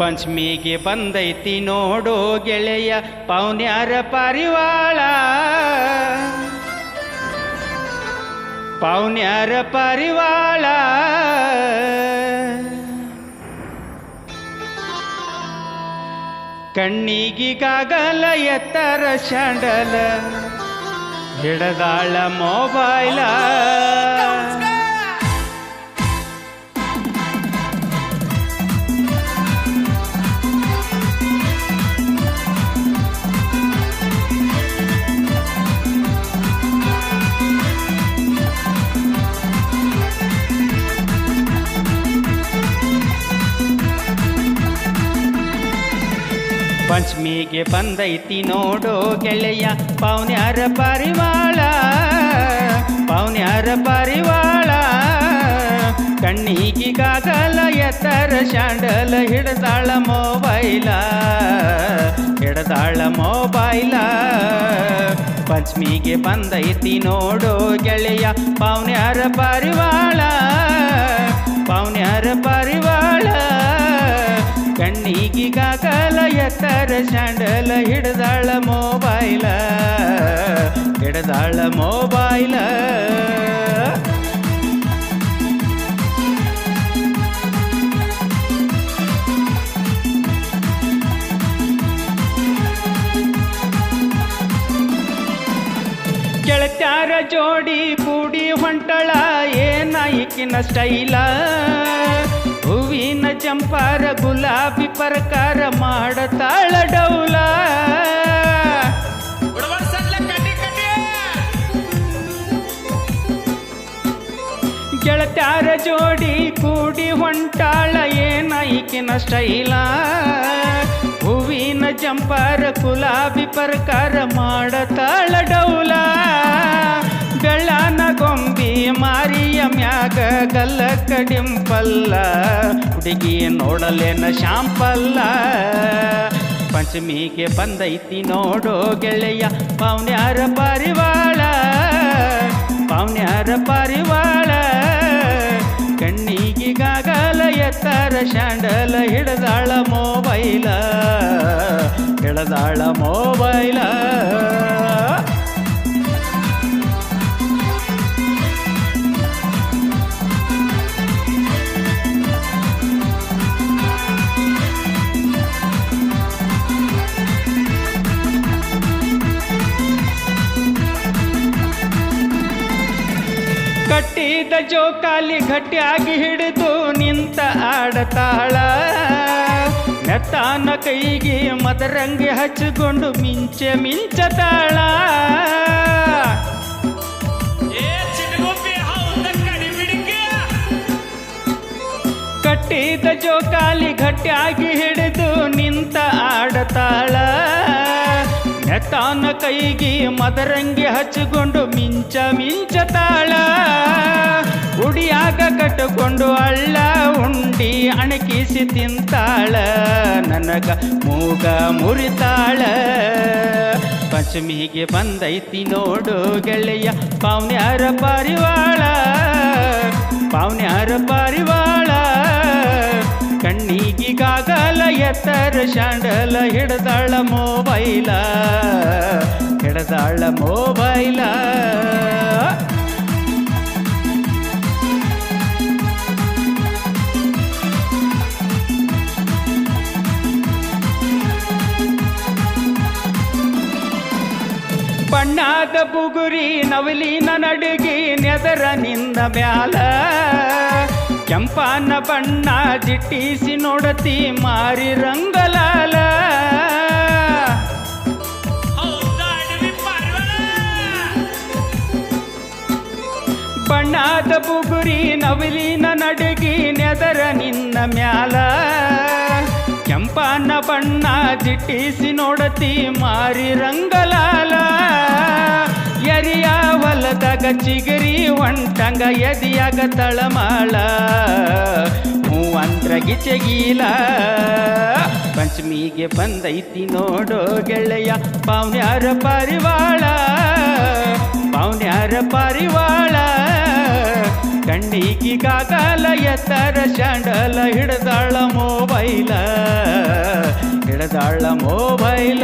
ಪಂಚಮಿಗೆ ಬಂದೈತಿ ನೋಡು ಗೆಳೆಯ ಪೌನ್ಯಾರ ಪರಿವಾಳ. ಪೌನ್ಯಾರ ಪರಿವಾಳ. ಕಣ್ಣಿಗಿಗಾಗಲ ಎತ್ತರ ಶಾಂಡಲ ಹಿಡದಾಳ ಮೊಬೈಲ ಪಂಚಮಿಗೆ ಬಂದೈತಿ ನೋಡೋ ಗೆಳೆಯ, ಪೌನ್ಯಾರ ಪರಿವಾಳ ಪೌನ್ಯಾರ ಪರಿವಾಳ. ಕಣ್ಣಿಗಿಗಾಗಲ ಎತ್ತರ ಶಾಂಡಲ, ಹಿಡದಾಳ ಮೊಬೈಲ ಹಿಡದಾಳ ಮೊಬೈಲ. ಪಂಚಮಿಗೆ ಬಂದೈತಿ ನೋಡೋ ಗೆಳೆಯ, ಪೌನ್ಯಾರ ಪರಿವಾಳ. ಎತ್ತರ ಶಾಂಡಲ ಹಿಡ್ದಾಳ ಮೊಬೈಲ ಹಿಡ್ದಾಳ ಮೊಬೈಲ ಗೆಳತ್ಯಾರ ಜೋಡಿ ಕೂಡಿ ಹೊಂಟಳ ಏನ ಈಕಿನ ಸ್ಟೈಲ ಹೂವಿನ ಚಂಪಾರ, ಗುಲಾಬಿ ಪ್ರಕಾರ ಗೆಳತ್ಯಾರ ಜೋಡಿ ಕೂಡಿ ಹೊಂಟಾಳ ಏನ ಈಕಿನ ಸ್ಟೈಲ? ಹೂವಿನ ಚಂಪಾರ ಗುಲಾಬಿ ಪರ್ಕಾರ ಮಾಡತಾಳ ಡೌಲ. ಬೆಳ್ಳನ ಗೊಂಬಿ ಮಾರಿಯ ಮ್ಯಾಗ ಗಲ್ಲ ಕಡಿಂಪಲ್ಲ ಹುಡುಗಿ ನೋಡಲೇನ ಶಾಂಪಲ್ಲ ಪಂಚಮಿಗೆ ಬಂದೈತಿ ನೋಡೋ ಗೆಳೆಯ, ಪಾವ್ನ್ಯಾರ ಪರಿವಾಳ. ಶಾಂಡಲ ಹಿಡದಾಳ ಮೊಬೈಲ ಹಿಡದಾಳ ಮೊಬೈಲ. ಕಟ್ಟಿದ ಜೋಕಾಲಿ ಗಟ್ಟಿಯಾಗಿ ಹಿಡಿದು ನಿಂತ ಆಡತಾಳ ನೆತ್ತಾನ ಕೈಗೆ ಮದರಂಗಿ ಹಚ್ಚಿಕೊಂಡು ಮಿಂಚೆ ಮಿಂಚ ತಾಳ. ಕಟ್ಟಿದ ಜೋಕಾಲಿ ಗಟ್ಟಿಯಾಗಿ ಹಿಡಿದು ನಿಂತ ಆಡತಾಳ ನೆತ್ತಾನ ಕೈಗೆ ಮದರಂಗಿ ಹಚ್ಚಿಕೊಂಡು ಮಿಂಚ ಮಿಂಚತಾಳ ಉಡಿಯಾಗ ಕಟ್ಟಿಕೊಂಡು ಅಳ್ಳ ಉಂಡಿ ಅಣಕಿಸಿ ತಿಂತಾಳ ನನಗ ಮೂಗ ಮುರಿತಾಳ ಪಂಚಮಿಗೆ ಬಂದೈತಿ ನೋಡು ಗೆಳೆಯ ಪಾವ್ನ್ಯಾರ ಪಾರಿವಾಳ ಪಾವ್ನ್ಯಾರ ಪಾರಿವಾಳ ಕಣ್ಣಿಗಿಗಾಗಲ ಎತ್ತರ ಶಾಂಡಲ ಹಿಡದಾಳ ಮೊಬೈಲ ಹಿಡದಾಳ ಮೊಬೈಲ ಬಣ್ಣಾದ ಬುಗುರಿ ನವಲಿನ ನಡುಗಿ ನೆದರ ನಿಂದ ಮ್ಯಾಲ ಕೆಂಪಾನ ಬಣ್ಣ ಜಿಟ್ಟಿಸಿ ನೋಡತಿ ಮಾರಿ ರಂಗಲಾಲ ಹೌದ ಅಡವಿ ಪಾರಿವಾಳ ಬಣ್ಣಾದ ಬುಗುರಿ ನವಲಿನ ನಡುಗಿ ನೆದರ ನಿನ್ನ ಮ್ಯಾಲ ಕೆಂಪಾನ ಬಣ್ಣ ಜಿಟ್ಟಿಸಿ ನೋಡತಿ ಮಾರಿ ರಂಗಲಾಲ ಚಿಗರಿ ಒಂಟಂಗ ಎದಿಯಾಗ ತಳಮಾಳ. ಹೂ ಅಂದ್ರ ಗಿಚಗೀಲ ಪಂಚಮಿಗೆ ಬಂದೈತಿ ನೋಡೋ ಗೆಳೆಯ ಪಾವ್ನ್ಯಾರ ಪರಿವಾಳ. ಪಾವ್ನ್ಯಾರ ಪರಿವಾಳ. ಕಣ್ಣಿಗಿಗಾಗಲ ಎತ್ತರ ಶಾಂಡಲ ಹಿಡದಾಳ ಮೊಬೈಲ. ಹಿಡದಾಳ ಮೊಬೈಲ.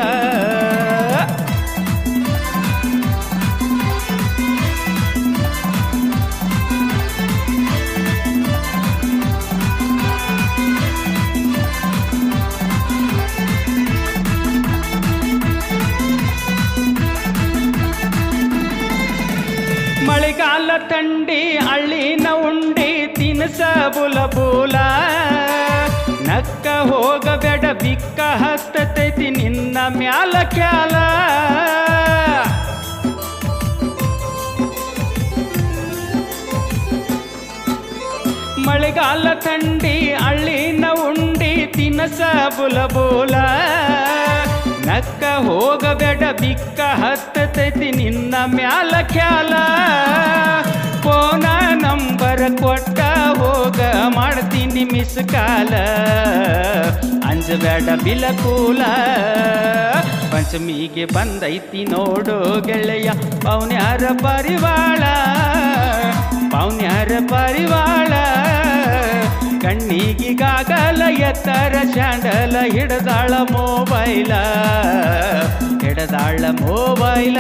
ಮಳೆಗಾಲ ತಂಡಿ ಅಳ್ಳಿನ ಉಂಡಿ ತಿನಸ ಬುಲಬುಲ ನಕ್ಕ ಹೋಗಬೇಡ ಬಿಕ್ಕ ಹತ್ತತೈತಿ ನಿನ್ನ ಮ್ಯಾಲ ಕ್ಯಾಲ. ಮಳೆಗಾಲ ತಂಡಿ ಅಳ್ಳಿನ ಉಂಡಿ ತಿನಸ ಬುಲಬುಲ ನಕ್ಕ ಹೋಗಬೇಡ, ಬಿಕ್ಕ ಹತ್ತತೈತಿ ನಿನ್ನ ಮ್ಯಾಲ ಖ್ಯಾಲ. ಫೋನ ನಂಬರ್ ಕೊಟ್ಟ ಹೋಗ ಮಾಡ್ತೀನಿ ಮಿಸ್ ಕಾಲ. ಅಂಜಬೇಡ ಬಿಲಕೂಲ. ಪಂಚಮಿಗೆ ಬಂದೈತಿ ನೋಡು ಗೆಳೆಯ, ಪೌನ್ಯಾರ ಪರಿವಾಳ. ಪೌನ್ಯಾರ ಪರಿವಾಳ. ಕಣ್ಣಿಗಿಗಾಗಲ ಎತ್ತರ ಚಾಂಡಲ ಹಿಡದಾಳ ಮೊಬೈಲ ಹಿಡದಾಳ ಮೊಬೈಲ.